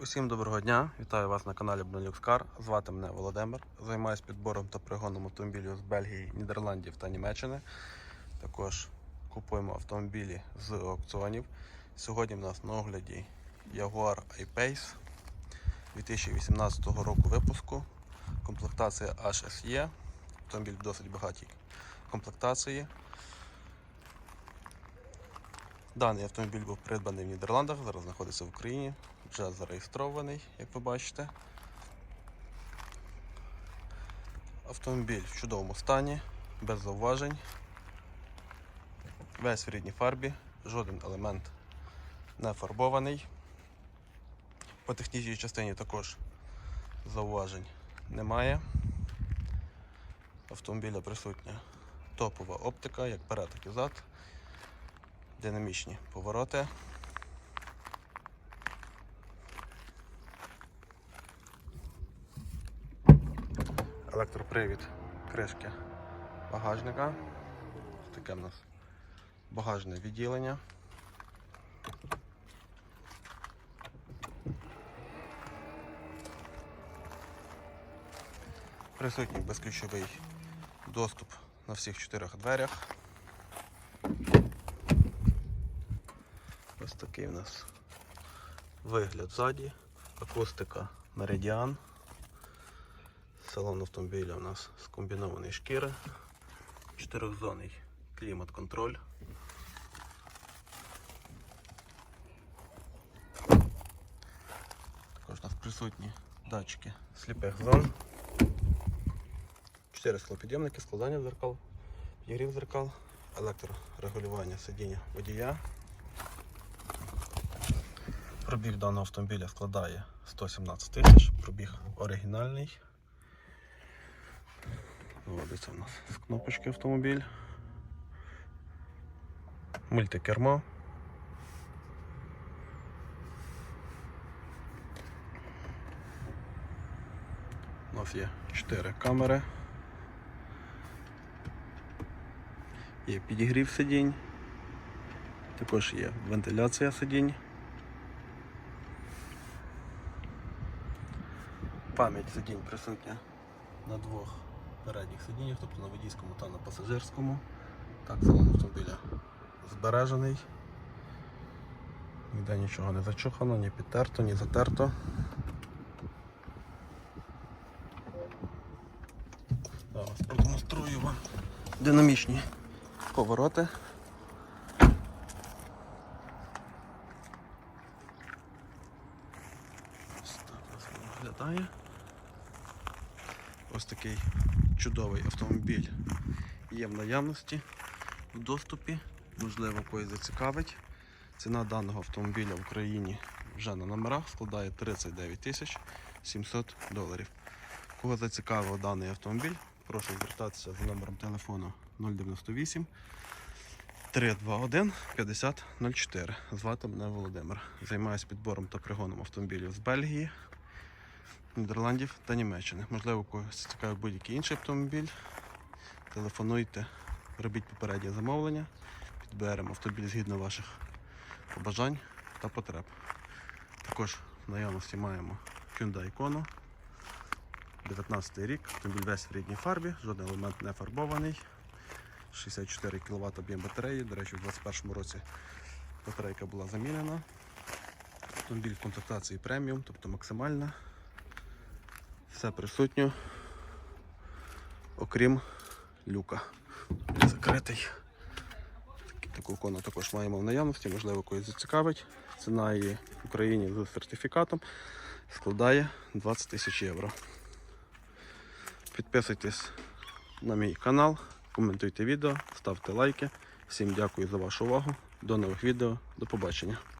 Усім доброго дня! Вітаю вас на каналі Car. Звати мене Володимир. Займаюся підбором та пригоном автомобілів з Бельгії, Нідерландів та Німеччини. Також купуємо автомобілі з аукціонів. Сьогодні в нас на огляді Jaguar I-Pace 2018 року випуску. Комплектація HSE. Автомобіль досить багатій комплектації. Даний автомобіль був придбаний в Нідерландах, зараз знаходиться в Україні, вже зареєстрований, як ви бачите. Автомобіль в чудовому стані, без зауважень. Весь в рідній фарбі, жоден елемент не фарбований. По технічній частині також зауважень немає. Автомобіля присутня топова оптика, як перед, так і зад динамічні повороти. Електропривід кришки багажника. Таке в нас багажне відділення. Присутній безключовий доступ на всіх чотирьох дверях. Ось такий у нас вигляд ззаді, акустика Meridian. Салон автомобіля у нас з комбінованої шкіри, чотирьохзонний клімат-контроль. Також у нас присутні датчики сліпих зон. Чотири склопідйомники, складання дзеркал, підігрів дзеркал, електрорегулювання сидіння водія. Пробіг даного автомобіля складає 117 тисяч, пробіг оригінальний. Вводиться у нас з кнопочки автомобіль. Мультикермо. У нас є 4 камери. Є підігрів сидінь. Також є вентиляція сидінь. Пам'ять сидінь присутня на двох передніх сидіннях, тобто на водійському та на пасажирському. Так, салон автомобіля збережений. Ніде нічого не зачухано, ні підтерто, ні затерто. Зараз продемонструю вам динамічні повороти. Ось так нас виглядає. Ось такий чудовий автомобіль є в наявності, в доступі, можливо, когось зацікавить. Ціна даного автомобіля в Україні вже на номерах складає 39 тисяч 700 доларів. Кого зацікавив даний автомобіль, прошу звертатися за номером телефону 098 321 5004. Звати мене Володимир. Займаюся підбором та пригоном автомобілів з Бельгії, Нідерландів та Німеччини. Можливо, когось цікавить будь-який інший автомобіль. Телефонуйте, робіть попереднє замовлення, підберемо автомобіль згідно ваших побажань та потреб. Також в наявності маємо Hyundai Kona. 19 рік, автомобіль весь в рідній фарбі, жоден елемент не фарбований. 64 кВт об'єм батареї. До речі, у 2021 році батарейка була замінена. Автомобіль в комплектації преміум, тобто максимальна. Все присутньо, окрім люка. Закритий. Таку кону також маємо в наявності, можливо, когось зацікавить. Ціна її в Україні з сертифікатом складає 20 тисяч євро. Підписуйтесь на мій канал, коментуйте відео, ставте лайки. Всім дякую за вашу увагу. До нових відео. До побачення.